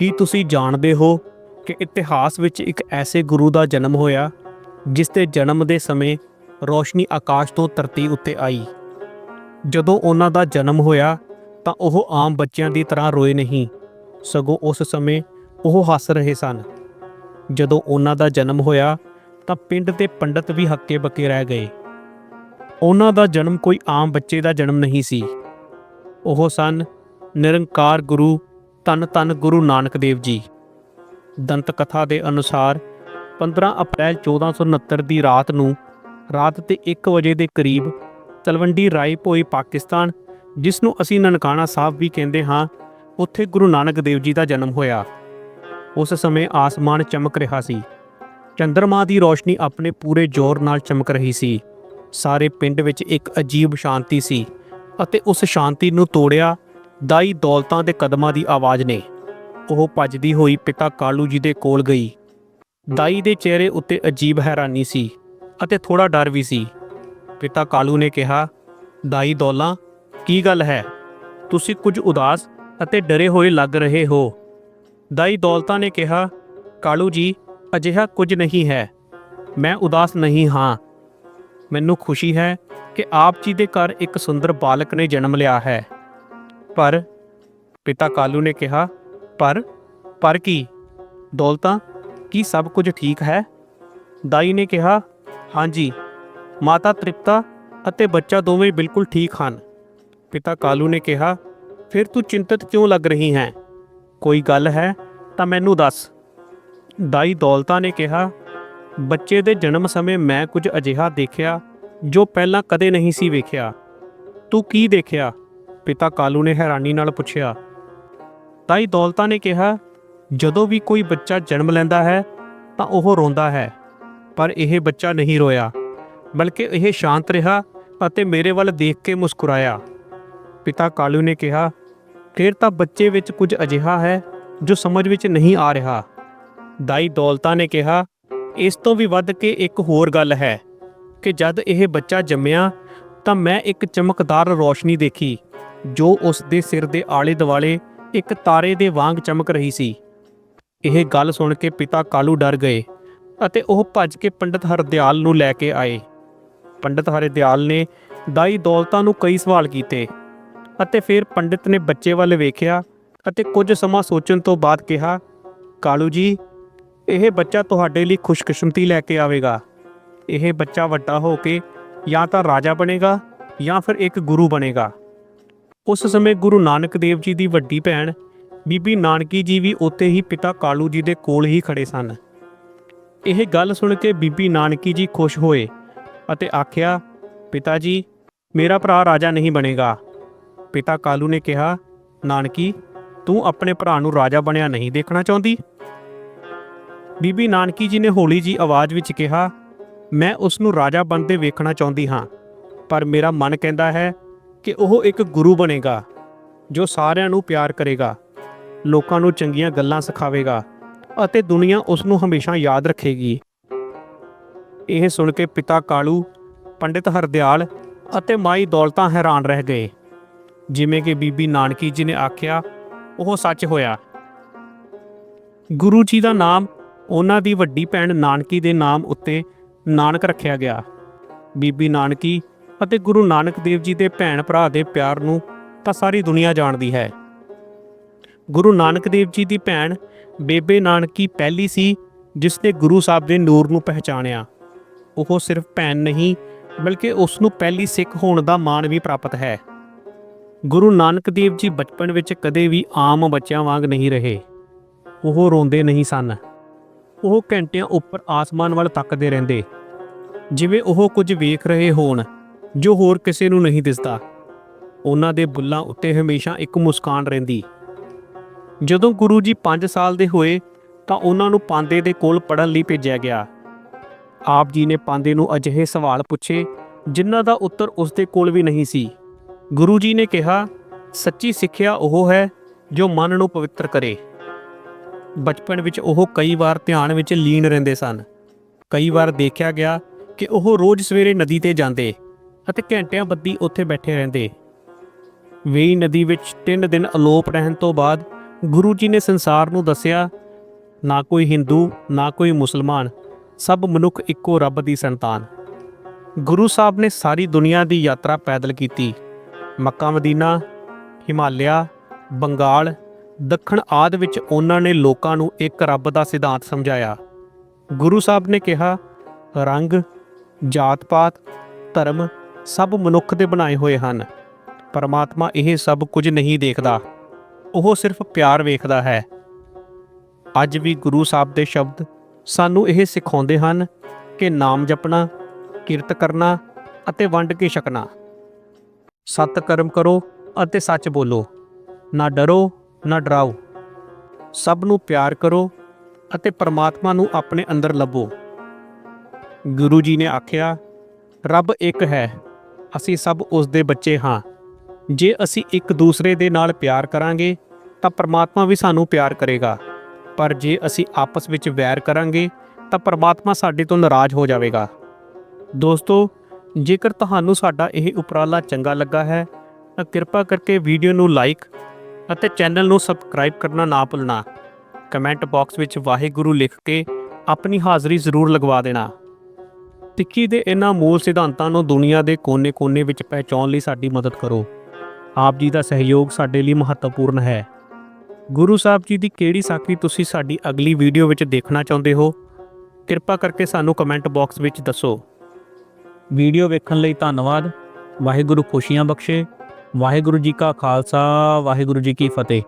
ਕੀ ਤੁਸੀਂ ਜਾਣਦੇ ਹੋ ਕਿ ਇਤਿਹਾਸ ਵਿੱਚ ਇੱਕ ਐਸੇ ਗੁਰੂ ਦਾ ਜਨਮ ਹੋਇਆ, ਜਿਸ ਦੇ ਜਨਮ ਦੇ ਸਮੇਂ ਰੋਸ਼ਨੀ ਆਕਾਸ਼ ਤੋਂ ਧਰਤੀ ਉੱਤੇ ਆਈ? ਜਦੋਂ ਉਹਨਾਂ ਦਾ ਜਨਮ ਹੋਇਆ, ਤਾਂ ਉਹ ਆਮ ਬੱਚਿਆਂ ਦੀ ਤਰ੍ਹਾਂ ਰੋਏ ਨਹੀਂ, ਸਗੋਂ ਉਸ ਸਮੇਂ ਉਹ ਹੱਸ ਰਹੇ ਸਨ। ਜਦੋਂ ਉਹਨਾਂ ਦਾ ਜਨਮ ਹੋਇਆ, ਤਾਂ ਪਿੰਡ ਦੇ ਪੰਡਤ ਵੀ ਹੱਕੇ ਬੱਕੇ ਰਹਿ ਗਏ। ਉਹਨਾਂ ਦਾ ਜਨਮ ਕੋਈ ਆਮ ਬੱਚੇ ਦਾ ਜਨਮ ਨਹੀਂ ਸੀ। ਉਹ ਸਨ ਨਿਰੰਕਾਰ ਗੁਰੂ ਤਨ ਤਨ ਗੁਰੂ ਨਾਨਕ ਦੇਵ ਜੀ। ਦੰਤ ਕਥਾ ਦੇ ਅਨੁਸਾਰ 15 ਅਪ੍ਰੈਲ 1469 ਦੀ ਰਾਤ ਨੂੰ, ਰਾਤ ਦੇ 1 ਵਜੇ ਦੇ ਕਰੀਬ ਤਲਵੰਡੀ ਰਾਏ ਰਾਏਪੋਈ ਪਾਕਿਸਤਾਨ, ਜਿਸ ਨੂੰ ਅਸੀਂ ਨਨਕਾਣਾ ਸਾਹਿਬ ਵੀ ਕਹਿੰਦੇ ਹਾਂ, ਉੱਥੇ ਗੁਰੂ ਨਾਨਕ ਦੇਵ ਜੀ ਦਾ ਜਨਮ ਹੋਇਆ। ਉਸ ਸਮੇਂ ਆਸਮਾਨ ਚਮਕ ਰਿਹਾ ਸੀ। ਚੰਦਰਮਾ ਦੀ ਰੋਸ਼ਨੀ ਆਪਣੇ ਪੂਰੇ ਜ਼ੋਰ ਨਾਲ ਚਮਕ ਰਹੀ ਸੀ। ਸਾਰੇ ਪਿੰਡ ਵਿੱਚ ਇੱਕ ਅਜੀਬ ਸ਼ਾਂਤੀ ਸੀ ਅਤੇ ਉਸ ਸ਼ਾਂਤੀ ਨੂੰ ਤੋੜਿਆ ਦਾਈ ਦੌਲਤਾਂ ਦੇ ਕਦਮਾਂ ਦੀ ਆਵਾਜ਼ ਨੇ। ਉਹ ਭੱਜਦੀ ਹੋਈ ਪਿਤਾ ਕਾਲੂ ਜੀ ਦੇ ਕੋਲ ਗਈ। ਦਾਈ ਦੇ ਚਿਹਰੇ ਉੱਤੇ ਅਜੀਬ ਹੈਰਾਨੀ ਸੀ ਅਤੇ ਥੋੜਾ ਡਰ ਵੀ ਸੀ। ਪਿਤਾ ਕਾਲੂ ਨੇ ਕਿਹਾ, ਦਾਈ ਦੌਲਾ, ਕੀ ਗੱਲ ਹੈ? ਤੁਸੀਂ ਕੁਝ ਉਦਾਸ ਅਤੇ ਡਰੇ ਹੋਏ ਲੱਗ ਰਹੇ ਹੋ। ਦਾਈ ਦੌਲਤਾ ਨੇ ਕਿਹਾ, ਕਾਲੂ ਜੀ, ਅਜਿਹਾ ਕੁਝ ਨਹੀਂ ਹੈ। ਮੈਂ ਉਦਾਸ ਨਹੀਂ ਹਾਂ। ਮੈਨੂੰ ਖੁਸ਼ੀ ਹੈ ਕਿ ਆਪ ਜੀ ਦੇ ਘਰ ਇੱਕ ਸੁੰਦਰ ਬਾਲਕ ਨੇ ਜਨਮ ਲਿਆ ਹੈ। ਪਰ ਪਿਤਾ ਕਾਲੂ ਨੇ ਕਿਹਾ, ਪਰ ਪਰ ਕੀ? ਦੌਲਤਾਂ, ਕੀ ਸਭ ਕੁਝ ਠੀਕ ਹੈ? ਦਾਈ ਨੇ ਕਿਹਾ ਹਾਂਜੀ ਮਾਤਾ ਤ੍ਰਿਪਤਾ ਅਤੇ ਬੱਚਾ ਦੋਵੇਂ ਬਿਲਕੁਲ ਠੀਕ ਹਨ। ਪਿਤਾ ਕਾਲੂ ਨੇ ਕਿਹਾ, ਫਿਰ ਤੂੰ ਚਿੰਤਤ ਕਿਉਂ ਲੱਗ ਰਹੀ ਹੈ? ਕੋਈ ਗੱਲ ਹੈ ਤਾਂ ਮੈਨੂੰ ਦੱਸ। ਦਾਈ ਦੌਲਤਾ ਨੇ ਕਿਹਾ, ਬੱਚੇ ਦੇ ਜਨਮ ਸਮੇਂ ਮੈਂ ਕੁਝ ਅਜਿਹਾ ਦੇਖਿਆ ਜੋ ਪਹਿਲਾਂ ਕਦੇ ਨਹੀਂ ਸੀ ਵੇਖਿਆ। ਤੂੰ ਕੀ ਦੇਖਿਆ? ਪਿਤਾ ਕਾਲੂ ਨੇ ਹੈਰਾਨੀ ਨਾਲ ਪੁੱਛਿਆ, ਤਾਈ ਦੌਲਤਾ ਨੇ ਕਿਹਾ, ਜਦੋਂ ਵੀ ਕੋਈ ਬੱਚਾ ਜਨਮ ਲੈਂਦਾ ਹੈ, ਤਾਂ ਉਹ ਰੋਂਦਾ ਹੈ, ਪਰ ਇਹ ਬੱਚਾ ਨਹੀਂ ਰੋਇਆ, ਬਲਕਿ ਇਹ ਸ਼ਾਂਤ ਰਿਹਾ ਅਤੇ ਮੇਰੇ ਵੱਲ ਦੇਖ ਕੇ ਮੁਸਕਰਾਇਆ। ਪਿਤਾ ਕਾਲੂ ਨੇ ਕਿਹਾ, ਫਿਰ ਤਾਂ ਬੱਚੇ ਵਿੱਚ ਕੁਝ ਅਜਿਹਾ ਹੈ ਜੋ ਸਮਝ ਵਿੱਚ ਨਹੀਂ ਆ ਰਿਹਾ। ਦਾਈ ਦੌਲਤਾ ਨੇ ਕਿਹਾ, ਇਸ ਤੋਂ ਵੀ ਵੱਧ ਕੇ ਇੱਕ ਹੋਰ ਗੱਲ ਹੈ, ਕਿ ਜਦ ਇਹ ਬੱਚਾ ਜੰਮਿਆ, ਤਾਂ ਮੈਂ ਇੱਕ ਚਮਕਦਾਰ ਰੋਸ਼ਨੀ ਦੇਖੀ। ਜੋ ਉਸ ਦੇ ਸਿਰ ਦੇ ਆਲੇ ਦੁਆਲੇ ਇੱਕ ਤਾਰੇ ਦੇ ਵਾਂਗ ਚਮਕ ਰਹੀ ਸੀ। ਇਹ ਗੱਲ ਸੁਣ ਕੇ ਪਿਤਾ ਕਾਲੂ ਡਰ ਗਏ ਅਤੇ ਉਹ ਭੱਜ ਕੇ ਪੰਡਤ ਹਰਦਿਆਲ ਨੂੰ ਲੈ ਕੇ ਆਏ। ਪੰਡਤ ਹਰਦਿਆਲ ਨੇ ਦਾਈ ਦੌਲਤਾਂ ਨੂੰ ਕਈ ਸਵਾਲ ਕੀਤੇ ਅਤੇ ਫਿਰ ਪੰਡਿਤ ਨੇ ਬੱਚੇ ਵੱਲ ਵੇਖਿਆ ਅਤੇ ਕੁਝ ਸਮਾਂ ਸੋਚਣ ਤੋਂ ਬਾਅਦ ਕਿਹਾ, ਕਾਲੂ ਜੀ, ਇਹ ਬੱਚਾ ਤੁਹਾਡੇ ਲਈ ਖੁਸ਼ਕਿਸਮਤੀ ਲੈ ਕੇ ਆਵੇਗਾ। ਇਹ ਬੱਚਾ ਵੱਡਾ ਹੋ ਕੇ ਜਾਂ ਤਾਂ ਰਾਜਾ ਬਣੇਗਾ ਜਾਂ ਫਿਰ ਇੱਕ ਗੁਰੂ ਬਣੇਗਾ। ਉਸ ਸਮੇਂ ਗੁਰੂ ਨਾਨਕ ਦੇਵ ਜੀ ਦੀ ਵੱਡੀ ਭੈਣ ਬੀਬੀ ਨਾਨਕੀ ਜੀ ਵੀ ਉੱਥੇ ਹੀ ਪਿਤਾ ਕਾਲੂ ਜੀ ਦੇ ਕੋਲ ਹੀ ਖੜੇ ਸਨ। ਇਹ ਗੱਲ ਸੁਣ ਕੇ ਬੀਬੀ ਨਾਨਕੀ ਜੀ ਖੁਸ਼ ਹੋਏ ਅਤੇ ਆਖਿਆ, ਪਿਤਾ ਜੀ, ਮੇਰਾ ਭਰਾ ਰਾਜਾ ਨਹੀਂ ਬਣੇਗਾ। ਪਿਤਾ ਕਾਲੂ ਨੇ ਕਿਹਾ, ਨਾਨਕੀ, ਤੂੰ ਆਪਣੇ ਭਰਾ ਨੂੰ ਰਾਜਾ ਬਣਿਆ ਨਹੀਂ ਦੇਖਣਾ ਚਾਹੁੰਦੀ? ਬੀਬੀ ਨਾਨਕੀ ਜੀ ਨੇ ਹੌਲੀ ਜੀ ਆਵਾਜ਼ ਵਿੱਚ ਕਿਹਾ, ਮੈਂ ਉਸ ਨੂੰ ਰਾਜਾ ਬਣਦੇ ਵੇਖਣਾ ਚਾਹੁੰਦੀ ਹਾਂ, ਪਰ ਮੇਰਾ ਮਨ ਕਹਿੰਦਾ ਹੈ ਕਿ ਉਹ ਇੱਕ ਗੁਰੂ ਬਣੇਗਾ, ਜੋ ਸਾਰਿਆਂ ਨੂੰ ਪਿਆਰ ਕਰੇਗਾ, ਲੋਕਾਂ ਨੂੰ ਚੰਗੀਆਂ ਗੱਲਾਂ ਸਿਖਾਵੇਗਾ ਅਤੇ ਦੁਨੀਆ ਉਸ ਨੂੰ ਹਮੇਸ਼ਾ ਯਾਦ ਰੱਖੇਗੀ। ਇਹ ਸੁਣ ਕੇ ਪਿਤਾ ਕਾਲੂ, ਪੰਡਿਤ ਹਰਦਿਆਲ ਅਤੇ ਮਾਈ ਦੌਲਤਾਂ ਹੈਰਾਨ ਰਹਿ ਗਏ। ਜਿਵੇਂ ਕਿ ਬੀਬੀ ਨਾਨਕੀ ਜੀ ਨੇ ਆਖਿਆ, ਉਹ ਸੱਚ ਹੋਇਆ। ਗੁਰੂ ਜੀ ਦਾ ਨਾਮ, ਉਹਨਾਂ ਦੀ ਵੱਡੀ ਭੈਣ ਨਾਨਕੀ ਦੇ ਨਾਮ ਉੱਤੇ ਨਾਨਕ ਰੱਖਿਆ ਗਿਆ। ਬੀਬੀ ਨਾਨਕੀ ਅਤੇ ਗੁਰੂ ਨਾਨਕ ਦੇਵ ਜੀ ਦੇ ਭੈਣ ਭਰਾ ਦੇ ਪਿਆਰ ਨੂੰ ਤਾਂ ਸਾਰੀ ਦੁਨੀਆ ਜਾਣਦੀ ਹੈ। ਗੁਰੂ ਨਾਨਕ ਦੇਵ ਜੀ ਦੀ ਭੈਣ ਬੇਬੇ ਨਾਨਕੀ ਪਹਿਲੀ ਸੀ, ਜਿਸ ਨੇ ਗੁਰੂ ਸਾਹਿਬ ਦੇ ਨੂਰ ਨੂੰ ਪਹਿਚਾਣਿਆ। ਉਹ ਸਿਰਫ ਭੈਣ ਨਹੀਂ, ਬਲਕਿ ਉਸ ਨੂੰ ਪਹਿਲੀ ਸਿੱਖ ਹੋਣ ਦਾ ਮਾਣ ਵੀ ਪ੍ਰਾਪਤ ਹੈ। ਗੁਰੂ ਨਾਨਕ ਦੇਵ ਜੀ ਬਚਪਨ ਵਿੱਚ ਕਦੇ ਵੀ ਆਮ ਬੱਚਿਆਂ ਵਾਂਗ ਨਹੀਂ ਰਹੇ। ਉਹ ਰੋਂਦੇ ਨਹੀਂ ਸਨ। ਉਹ ਘੰਟਿਆਂ ਉੱਪਰ ਆਸਮਾਨ ਵੱਲ ਤੱਕਦੇ ਰਹਿੰਦੇ। ਜਿਵੇਂ ਉਹ ਕੁਝ ਵੇਖ ਰਹੇ ਹੋਣ ਜੋ ਹੋਰ ਕਿਸੇ ਨੂੰ ਨਹੀਂ ਦਿਸਦਾ। ਉਹਨਾਂ ਦੇ ਬੁੱਲਾਂ ਉੱਤੇ ਹਮੇਸ਼ਾ ਇੱਕ ਮੁਸਕਾਨ ਰਹਿੰਦੀ। ਜਦੋਂ ਗੁਰੂ ਜੀ 5 ਸਾਲ ਦੇ ਹੋਏ, ਤਾਂ ਉਹਨਾਂ ਨੂੰ ਪਾਂਦੇ ਦੇ ਕੋਲ ਪੜਨ ਲਈ ਭੇਜਿਆ ਗਿਆ। ਆਪ ਜੀ ਨੇ ਪਾਂਦੇ ਨੂੰ ਅਜਿਹੇ ਸਵਾਲ ਪੁੱਛੇ, ਜਿਨ੍ਹਾਂ ਦਾ ਉੱਤਰ ਉਸ ਦੇ ਕੋਲ ਵੀ ਨਹੀਂ ਸੀ। ਗੁਰੂ ਜੀ ਨੇ ਕਿਹਾ, ਸੱਚੀ ਸਿੱਖਿਆ ਉਹ ਹੈ ਜੋ ਮਨ ਨੂੰ ਪਵਿੱਤਰ ਕਰੇ। ਬਚਪਨ ਵਿੱਚ ਉਹ ਕਈ ਵਾਰ ਧਿਆਨ ਵਿੱਚ ਲੀਨ ਰਹਿੰਦੇ ਸਨ। ਕਈ ਵਾਰ ਦੇਖਿਆ ਗਿਆ ਕਿ ਉਹ ਰੋਜ਼ ਸਵੇਰੇ ਨਦੀ ਤੇ ਜਾਂਦੇ। ਅਤੇ ਘੰਟਿਆਂ ਬੱਧੀ ਉੱਥੇ ਬੈਠੇ ਰਹਿੰਦੇ। ਵੇਈ ਨਦੀ ਵਿੱਚ 3 ਦਿਨ ਅਲੋਪ ਰਹਿਣ ਤੋਂ ਬਾਅਦ ਗੁਰੂ ਜੀ ਨੇ ਸੰਸਾਰ ਨੂੰ ਦੱਸਿਆ, ਨਾ ਕੋਈ ਹਿੰਦੂ, ਨਾ ਕੋਈ ਮੁਸਲਮਾਨ, ਸਭ ਮਨੁੱਖ ਇੱਕੋ ਰੱਬ ਦੀ ਸੰਤਾਨ। ਗੁਰੂ ਸਾਹਿਬ ਨੇ ਸਾਰੀ ਦੁਨੀਆ ਦੀ ਯਾਤਰਾ ਪੈਦਲ ਕੀਤੀ। ਮੱਕਾ ਮਦੀਨਾ, ਹਿਮਾਲਿਆ, ਬੰਗਾਲ, ਦੱਖਣ ਆਦਿ ਵਿੱਚ ਉਹਨਾਂ ਨੇ ਲੋਕਾਂ ਨੂੰ ਇੱਕ ਰੱਬ ਦਾ ਸਿਧਾਂਤ ਸਮਝਾਇਆ। ਗੁਰੂ ਸਾਹਿਬ ਨੇ ਕਿਹਾ, ਰੰਗ, ਜਾਤ-ਪਾਤ, ਧਰਮ ਸਭ ਮਨੁੱਖ ਦੇ ਬਣਾਏ ਹੋਏ ਹਨ। ਪਰਮਾਤਮਾ ਇਹ ਸਭ ਕੁਝ ਨਹੀਂ ਦੇਖਦਾ। ਉਹ ਸਿਰਫ ਪਿਆਰ ਵੇਖਦਾ ਹੈ। ਅੱਜ ਵੀ ਗੁਰੂ ਸਾਹਿਬ ਦੇ ਸ਼ਬਦ ਸਾਨੂੰ ਇਹ ਸਿਖਾਉਂਦੇ ਹਨ ਕਿ ਨਾਮ ਜਪਣਾ, ਕਿਰਤ ਕਰਨਾ ਅਤੇ ਵੰਡ ਕੇ ਛਕਣਾ। ਸਤ ਕਰਮ ਕਰੋ ਅਤੇ ਸੱਚ ਬੋਲੋ। ਨਾ ਡਰੋ, ਨਾ ਡਰਾਓ। ਸਭ ਨੂੰ ਪਿਆਰ ਕਰੋ ਅਤੇ ਪਰਮਾਤਮਾ ਨੂੰ ਆਪਣੇ ਅੰਦਰ ਲੱਭੋ। ਗੁਰੂ ਜੀ ਨੇ ਆਖਿਆ, ਰੱਬ ਇੱਕ ਹੈ। ਅਸੀਂ ਸਭ ਉਸ ਦੇ ਬੱਚੇ ਹਾਂ। ਜੇ ਅਸੀਂ ਇੱਕ ਦੂਸਰੇ ਦੇ ਨਾਲ ਪਿਆਰ ਕਰਾਂਗੇ, ਤਾਂ ਪਰਮਾਤਮਾ ਵੀ ਸਾਨੂੰ ਪਿਆਰ ਕਰੇਗਾ। ਪਰ ਜੇ ਅਸੀਂ ਆਪਸ ਵਿੱਚ ਵੈਰ ਕਰਾਂਗੇ, ਤਾਂ ਪਰਮਾਤਮਾ ਸਾਡੇ ਤੋਂ ਨਾਰਾਜ਼ ਹੋ ਜਾਵੇਗਾ। ਦੋਸਤੋ, ਜੇਕਰ ਤੁਹਾਨੂੰ ਸਾਡਾ ਇਹ ਉਪਰਾਲਾ ਚੰਗਾ ਲੱਗਾ ਹੈ, ਤਾਂ ਕਿਰਪਾ ਕਰਕੇ ਵੀਡੀਓ ਨੂੰ ਲਾਈਕ ਅਤੇ ਚੈਨਲ ਨੂੰ ਸਬਸਕ੍ਰਾਈਬ ਕਰਨਾ ਨਾ ਭੁੱਲਣਾ। ਕਮੈਂਟ ਬਾਕਸ ਵਿੱਚ ਵਾਹਿਗੁਰੂ ਲਿਖ ਕੇ ਆਪਣੀ ਹਾਜ਼ਰੀ ਜ਼ਰੂਰ ਲਗਵਾ ਦੇਣਾ। ਸਿੱਖੀ ਦੇ ਇਹਨਾਂ ਮੂਲ ਸਿਧਾਂਤਾਂ ਨੂੰ ਦੁਨੀਆ ਦੇ ਕੋਨੇ-ਕੋਨੇ ਵਿੱਚ ਪਹੁੰਚਾਉਣ ਲਈ ਸਾਡੀ ਮਦਦ ਕਰੋ। ਆਪ ਜੀ ਦਾ ਸਹਿਯੋਗ ਸਾਡੇ ਲਈ ਮਹੱਤਵਪੂਰਨ ਹੈ। ਗੁਰੂ ਸਾਹਿਬ ਜੀ ਦੀ ਕਿਹੜੀ ਸਾਖੀ ਤੁਸੀਂ ਸਾਡੀ ਅਗਲੀ ਵੀਡੀਓ ਵਿੱਚ ਦੇਖਣਾ ਚਾਹੁੰਦੇ ਹੋ? ਕਿਰਪਾ ਕਰਕੇ ਸਾਨੂੰ ਕਮੈਂਟ ਬਾਕਸ ਵਿੱਚ ਦੱਸੋ। ਵੀਡੀਓ ਵੇਖਣ ਲਈ ਧੰਨਵਾਦ। ਵਾਹਿਗੁਰੂ ਖੁਸ਼ੀਆਂ ਬਖਸ਼ੇ। ਵਾਹਿਗੁਰੂ ਜੀ ਕਾ ਖਾਲਸਾ, ਵਾਹਿਗੁਰੂ ਜੀ ਕੀ ਫਤਿਹ।